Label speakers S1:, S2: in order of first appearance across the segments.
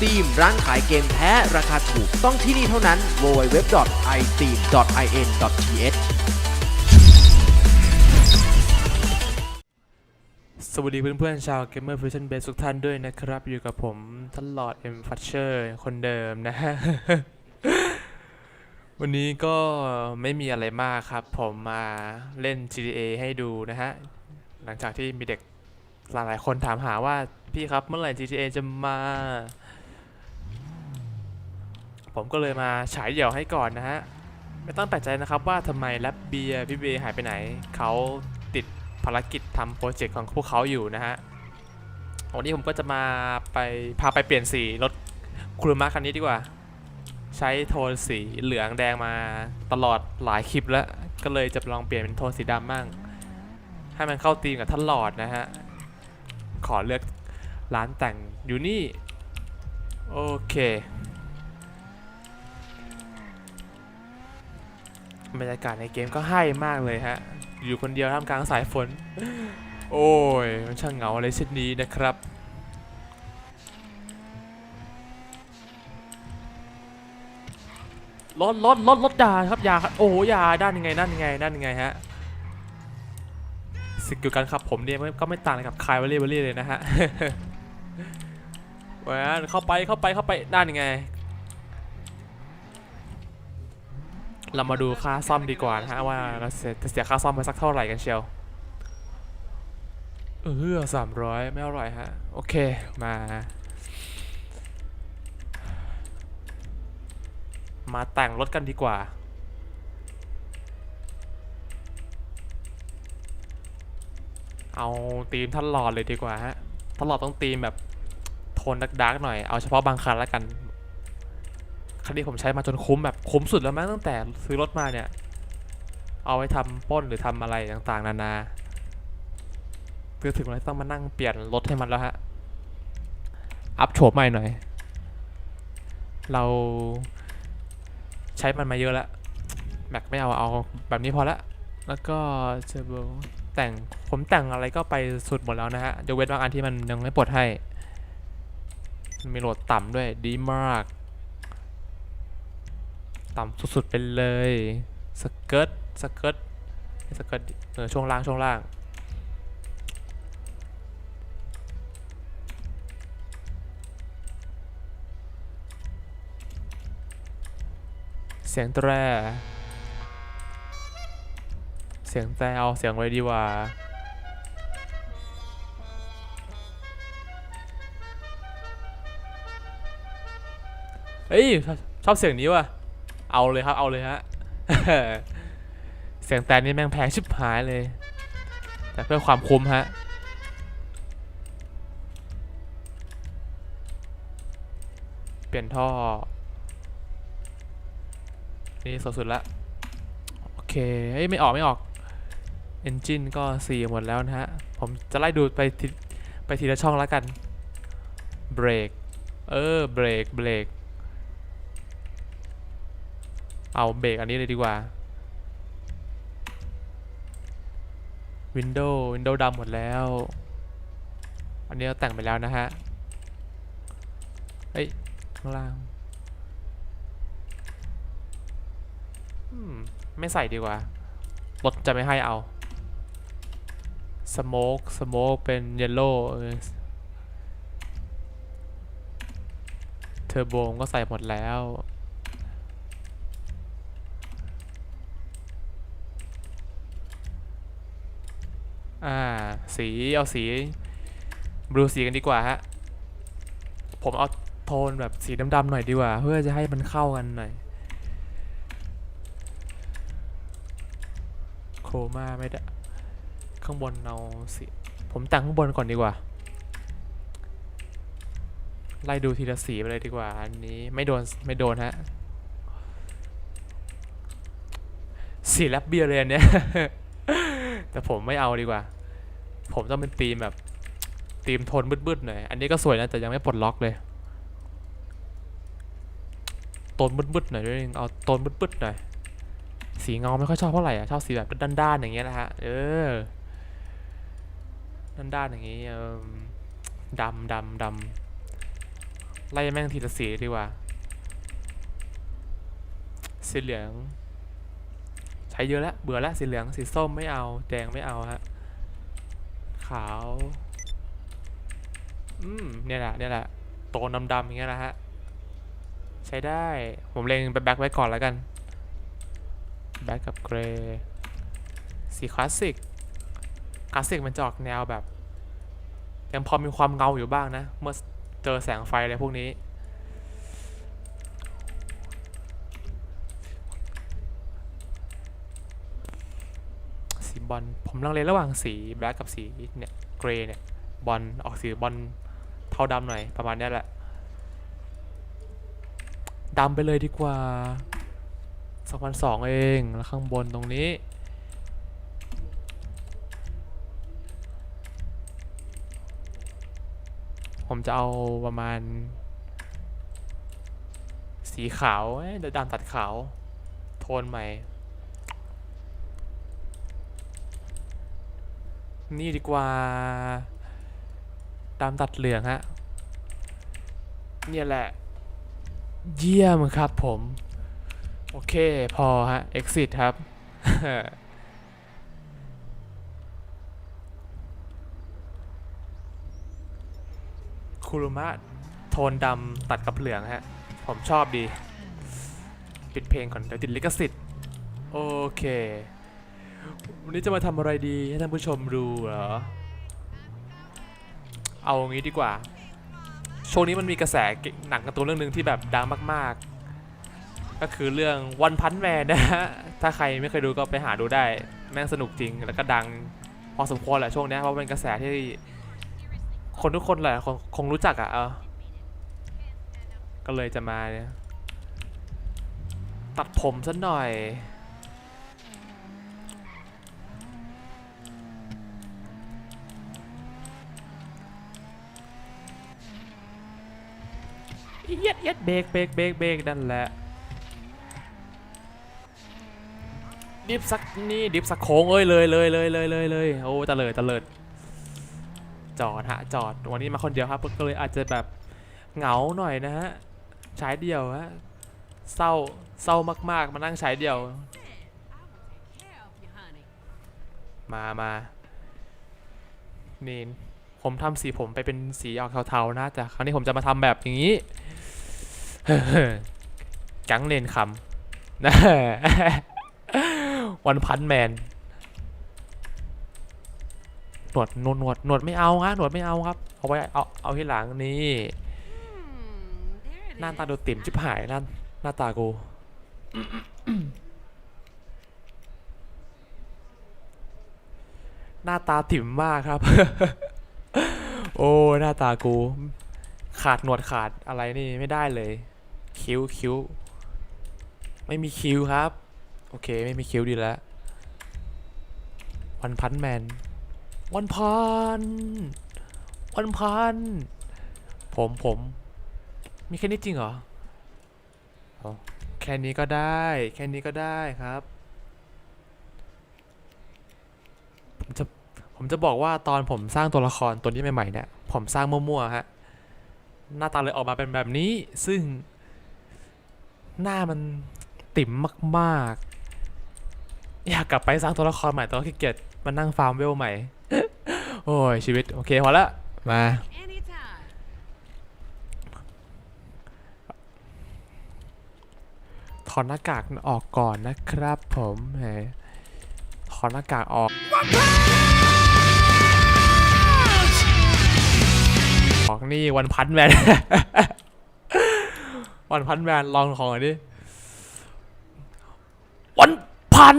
S1: iSteam ร้านขายเกมแท้ราคาถูกต้องที่นี่เท่านั้น www. iteam.
S2: in.th สวัสดีเพื่อนๆชาว Gamer Fusion Base ทุกท่านด้วยนะครับ อยู่กับผมท่านหลอด M f u t c h e r คนเดิมนะฮะ วันนี้ก็ไม่มีอะไรมากครับ ผมมาเล่น GTA ให้ดูนะฮะ หลังจากที่มีเด็กหลายๆคนถามหาว่าพี่ครับเมื่อไหร่ GTA จะมา ผมก็เลยมาฉายเดี่ยวให้ก่อนนะฮะ ไม่ต้องแปลกใจนะครับว่าทำไมแรปเบียร์พี่เบย์หายไปไหน เขาติดภารกิจทำโปรเจกต์ของพวกเขาอยู่นะฮะ วันนี้ผมก็จะมาไปพาไปเปลี่ยนสีรถคูรุมะคันนี้ดีกว่า ใช้โทนสีเหลืองแดงมาตลอดหลายคลิปแล้ว ก็เลยจะลองเปลี่ยนเป็นโทนสีดำมั่งให้มันเข้าธีมกับท่านหลอดนะฮะ ขอเลือกร้านแต่งอยู่นี่ โอเค บรรยากาศในเกมก็ให้มากเลยฮะ อยู่คนเดียวท่ามกลางสายฝน โอ้ย มันช่างเหงาอะไรเช่นนี้นะครับรถรถรถรถยาครับยาครับโอ้ยาด้านยังไงด้านยังไงด้านยังไงฮะสกิลการขับผมเนี่ยก็ไม่ต่างอะไรกับคายวอลลี่วอลลี่เลยนะฮะแหวนเข้าไปเข้าไปเข้าไปด้านยังไง เรามาดูค่าซ่อมดีกว่านะฮะว่าเราจะเสียค่าซ่อมไปสักเท่าไหร่กันเชียว เออสามร้อยไม่อร่อยฮะ โอเคมา มาแต่งรถกันดีกว่าเอาธีมท่านหลอดเลยดีกว่าฮะท่านหลอดต้องธีมแบบโทนดักๆหน่อย เอาเฉพาะบางคันแล้วกัน คันนี้ผมใช้มาจนคุ้มแบบคุ้มสุดแล้วมั้งตั้งแต่ซื้อรถมาเนี่ย เอาไว้ทำปล้นหรือทำอะไรต่างๆ นานาคือถึงแล้วต้องมานั่งเปลี่ยนรถให้มันแล้วฮะ อัพโฉมใหม่หน่อย เราใช้มันมาเยอะแล้วแม็กไม่เอาเอาแบบนี้พอละ แล้วก็เจอแต่งผมแต่งอะไรก็ไปสุดหมดแล้วนะฮะยกเว้นบางอันที่มันยังไม่ปลดให้ มีโหลดต่ำด้วยดีมาก ต่ำสุดๆไปเลยสเกิร์ตสเกิร์ตสเกิร์ตเออช่วงล่างช่วงล่างเสียงแตร เสียงแตรเอาเสียงไว้ดีกว่า เฮ้ย ชอบชอบเสียงนี้ว่ะ เอาเลยครับ เอาเลยฮะ เสียงแต่นี่แม่งแพงชิบหายเลย แต่เพื่อความคุ้มฮะ เปลี่ยนท่อ นี่สดสุดละ โอเคเฮ้ยไม่ออกไม่ออก Engine ก็สี่หมดแล้วนะฮะ ผมจะไล่ดูไปทีไปทีละช่องแล้วกัน เบรก เออ เบรก เบรก เอาเบรกอันนี้เลยดีกว่า Windows Windows ดำหมดแล้ว อันนี้เราแต่งไปแล้วนะฮะ เฮ้ย ข้างล่างมไม่ใส่ดีกว่า รถจะไม่ให้เอา Smoke Smoke เป็น Yellow เทอร์โบก็ใส่หมดแล้ว อ่า สี เอาสี บลูสีกันดีกว่าฮะ ผมเอาโทนแบบสีดำๆหน่อยดีกว่า เพื่อจะให้มันเข้ากันหน่อย โครมาไม่ได้ ข้างบนเอาสี ผมแต่งข้างบนก่อนดีกว่า ไล่ดูทีละสีไปเลยดีกว่า อันนี้ไม่โดน ไม่โดนฮะ สีแลบเบียร์เลยอันเนี้ย แต่ผมไม่เอาดีกว่า ผมต้องเป็นธีมแบบธีมโทนมืดๆหน่อย อันนี้ก็สวยนะ แต่ยังไม่ปลดล็อกเลยโทนมืดๆหน่อยด้วยนึงเอาโทนมืดๆหน่อย สีเงาไม่ค่อยชอบเท่าไหร่อะชอบสีแบบด้านๆอย่างเงี้ยนะฮะ เออ ด้านๆอย่างงี้เออดำดำดำไล่แม่งทีละสีดีกว่า สีเหลือง ช้เยอะแล้วเบื่อแล้วสีเหลืองสีส้มไม่เอา แดงไม่เอาฮะขาวอืมเนี่ยแหละเนี่ยแหละโตนดำๆอย่างเงี้ยนะฮะใช้ได้ผมเล็งไปแบ็คไว้ก่อนแล้วกันแบ็คกับเกรย์สีคลาสสิกคลาสสิกมันจะออกแนวแบบยังพอมีความเงาอยู่บ้างนะ เมื่อเจอแสงไฟอะไรพวกนี้ สี บอลผมลังเลระหว่างสีแบล็กกับสีเนี่ยเกรย์เนี่ยบอลออกสีบอลเทาดำหน่อยประมาณนี้แหละดำไปเลยดีกว่าสองพันสองเองแล้วข้างบนตรงนี้ผมจะเอาประมาณ สีขาวเดี๋ยวดำตัดขาว โทนใหม่ นี่ดีกว่าดำตัดเหลืองฮะ เนี่ยแหละ เยี่ยมครับผม โอเคพอฮะ exit ครับคุรุมะโทนดำตัดกับเหลืองฮะ ผมชอบดี ปิดเพลงก่อนเดี๋ยวติดลิขสิทธิ์ โอเค วันนี้จะมาทำอะไรดีให้ท่านผู้ชมดูเหรอ เอางี้ดีกว่า ช่วงนี้มันมีกระแสหนังการ์ตูนเรื่องหนึ่งที่แบบดังมาก ๆ ก็คือเรื่องวันพันแมนนะฮะ ถ้าใครไม่เคยดูก็ไปหาดูได้ แม่งสนุกจริง แล้วก็ดังพอสมควรแหละช่วงนี้เพราะเป็นกระแสที่คนทุกคนแหละคงคงรู้จักอะ่ะเออก็เลยจะมา ตัดผมซะหน่อย เย็ดเย็ดเบรกเบรกเบรกเบรกนั่นแหละ ดิฟสักนี่ดิฟสักโค้งเอ้ยเลยเลยเลยเลยเลยเลยโอ้ตะเลิดตะเลิดจอดฮะจอดวันนี้มาคนเดียวครับก็เลยอาจจะแบบเหงาหน่อยนะฮะใช้เดียวฮะเศร้าเศร้ามากๆ มานั่งใช้เดียว มามานี่ ผมทำสีผมไปเป็นสีออกเทาๆนะแต่ครั้งนี้ผมจะมาทำแบบอย่างนี้กังเนนคำนะวันพันแมนหนวดหนวดหนวดหนวดไม่เอาฮะหนวดไม่เอาครับ เอาไว้เอาเอาที่หลังนี่หน้าตาดูติ่มชิบหายหน้าหน้าตากูหน้าตาติ่มมากครับ โอ้หน้าตากู ขาดหนวดขาดอะไรนี่ไม่ได้เลย คิ้วคิ้ว ไม่มีคิ้วครับ โอเคไม่มีคิ้วดีแล้ว วันพันแมน วันพัน วันพัน ผมผม มีแค่นี้จริงเหรออแค่นี้ก็ได้ แค่นี้ก็ได้ครับ ผมจะ ผมจะบอกว่าตอนผมสร้างตัวละครตัวนี้ใหม่ๆเนี่ย ผมสร้างมั่วๆฮะหน้าตาเลยออกมาเป็นแบบนี้ซึ่ง หน้ามันติ่มมากๆ อยากกลับไปสร้างตัวละครใหม่แต่ว่าขี้เกียจมานั่งฟาร์มเวลใหม่ โอ้ย ชีวิต โอเคพอละมา
S3: Anytime.
S2: ถอดหน้ากากออกก่อนนะครับผมแหมถอดหน้ากากออก ออกนี่วันพันแมน วันพันแมนลองของอันนี้วันพัน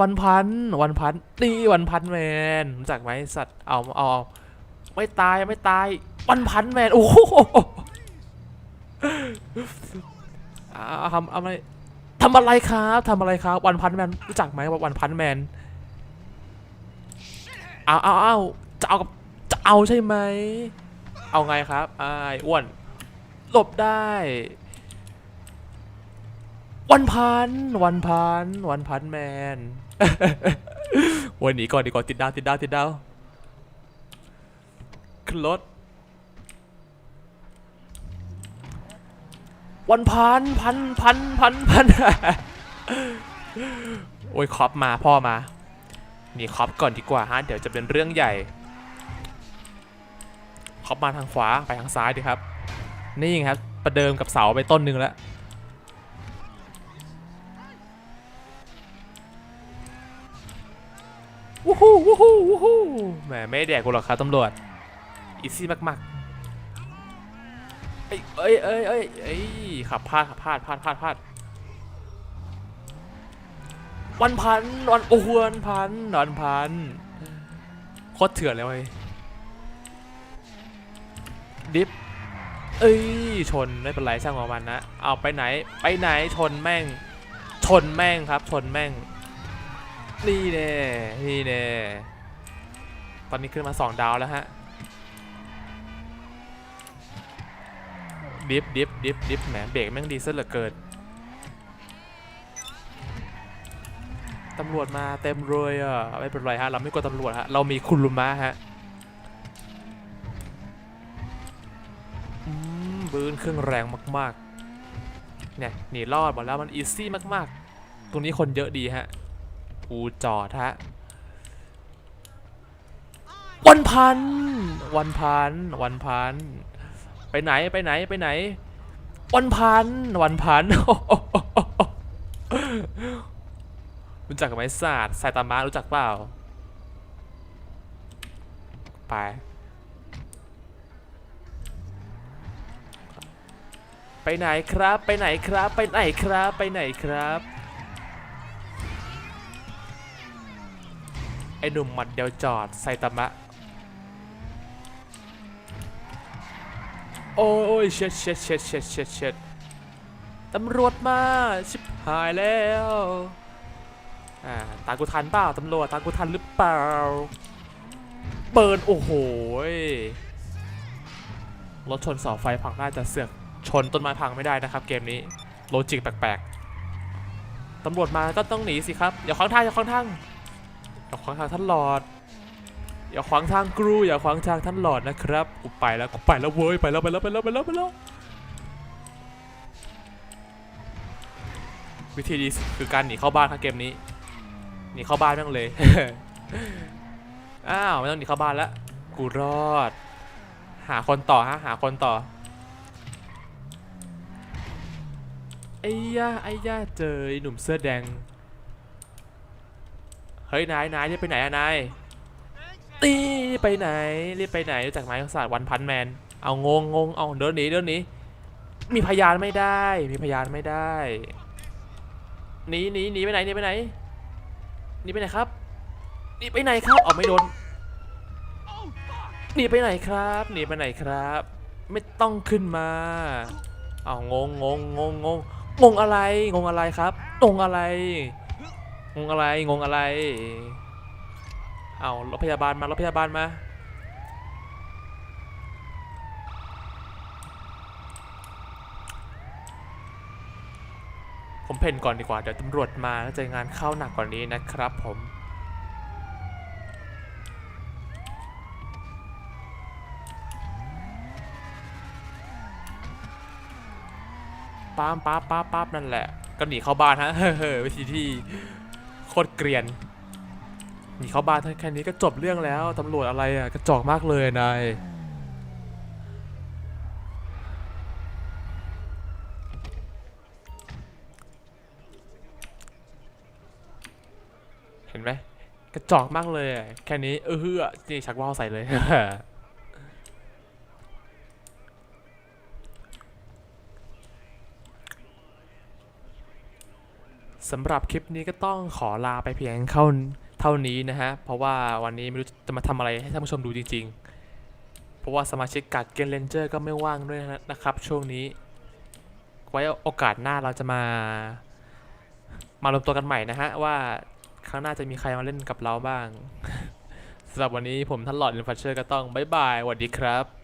S2: วันพัน วันพันนี่วันพันแมนรู้จักไหมสัตว์เอาเอาเอาไม่ตายไม่ตาย วันพันแมนโอ้โหทำอาอะไรทำอะไรครับทำอะไรครับ วันพันแมนรู้จักไหมว่าวันพันแมนเอาเอาเอาจะเอากับจะเอาใช่ไหม เอาไงครับไอ้ายอ้วนหลบได้ วันพัน วันพัน วันพันแมน วันหนีก่อนดีกว่าติดดาวติดดาวติดดาวขึ้นรถวันพันพันพันพันพันโอ้ยคอปมาพ่อมาหนีคอปก่อนดีกว่าฮะเดี๋ยวจะเป็นเรื่องใหญ่ คอปมาทางขวาไปทางซ้ายดีครับ นี่ไงครับ ประเดิมกับเสาไปต้นหนึ่งแล้ว วู้ฮู้วู้ฮู้วู้ฮู้แหมไม่แดกกูหรอกครับตำรวจ อีซี่มากๆเอ้ยเอ้ยเอ้ยเอ้ยเอ้ยขับพลาดขับพลาดพลาดพลาดพลาดวันพันวันโอ้วันพันวันพันโคตรเถื่อนเลยเว้ยดิฟ เอ้ยชนไม่เป็นไรช่างของมันนะเอาไปไหนไปไหนชนแม่ง ชนแม่งครับ ชนแม่งนี่แน่นี่แน่ตอนนี้ขึ้นมาสองดาวแล้วฮะดิฟดิฟดิฟดิฟแหมเบรกแม่งดีซะเหลือเกินตำรวจมาเต็มเลยอะไม่เป็นไรฮะเราไม่กลัวตำรวจฮะเรามีคุณลุมะฮะอืม บืนเครื่องแรงมากๆ เนี่ยหนีรอดหมดแล้วมันอีซี่มากๆ ตรงนี้คนเยอะดีฮะกูจอดฮะวันพัน วันพัน วันพัน ไปไหนไปไหนไปไหน วันพัน วันพันรู้จักไหมศาสตร์ไซตามะรู้จักเปล่า ไป ไปไหนครับ ไปไหนครับ ไปไหนครับ ไปไหนครับ ไอหนุ่มหมัดเดียวจอดไซตามะ โอ้ยเช็ดเช็ดเช็ดเช็ดเช็ดเช็ดตำรวจมา ชิบหายแล้ว อ่า ตากูทันเปล่าตำรวจ ตากูทันหรือเปล่าเบิร์นโอ้โหรถชนเสาไฟพังน่าจะเสือก ชนต้นไม้พังไม่ได้นะครับ เกมนี้โลจิกแปลกๆ ตำรวจมาก็ต้องหนีสิครับ อย่าขวางทางอย่าขวางทางอย่าขวางทางท่านหลอด อย่าขวางทางกรูอย่าขวางทางท่านหลอดนะครับกูไปแล้วกูไปแล้วเว้ยไปแล้วไปแล้วไปแล้วไปแล้วไปแล้ววิธีดีคือการหนีเข้าบ้านครับเกมนี้หนีเข้าบ้านแม่งเลยอ้าวไม่ต้องหนีเข้าบ้านแล้วกูรอด หาคนต่อฮะหาคนต่อ ไอ้ย่าไอ้ย่าเจอหนุ่มเสื้อแดง เฮ้ยนายนายจะไปไหนอะนายตีไปไหนรีบไปไหนรู้จักไหมศาสตร์วันพันแมน เอางงงงเอาเดินหนีเดินหนีมีพยานไม่ได้ มีพยานไม่ได้หนีหนีหนีไปไหนหนีไปไหนหนีไปไหนครับหนีไปไหนครับเอาไม่โดนหนีไปไหนครับหนีไปไหนครับ ไม่ต้องขึ้นมาเอางงงงงงง งงอะไร งงอะไรครับ งงอะไร งงอะไร งงอะไร เอารถพยาบาลมารถพยาบาลมา ผมเพ่นก่อนดีกว่า เดี๋ยวตำรวจมาแล้วจะงานเข้าหนักกว่านี้นะครับผม ป้ามป้าป้าป้านั่นแหละ ก็หนีเข้าบ้านฮะ เฮ้อวิธีที่โคตรเกรียน หนีเข้าบ้านแค่นี้ก็จบเรื่องแล้ว ตำรวจอะไรอะกระจอกมากเลยนายเห็นไหมกระจอกมากเลย แค่นี้เออเฮือนี่ชักว่าวใส่เลย สำหรับคลิปนี้ก็ต้องขอลาไปเพียงเข้าเท่านี้นะฮะ เพราะว่าวันนี้ไม่รู้จะมาทำอะไรให้ท่านผู้ชมดูจริง ๆ เพราะว่าสมาชิกกัดเกนเลนเจอร์ก็ไม่ว่างด้วยนะครับ ช่วงนี้ ไว้โอกาสหน้าเราจะมา มารวมตัวกันใหม่นะฮะ ว่าครั้งหน้าจะมีใครมาเล่นกับเราบ้างสำหรับวันนี้ผมท่านหลอดอินฟัชเชอร์ก็ต้องบ๊ายบายสวัสดีครับ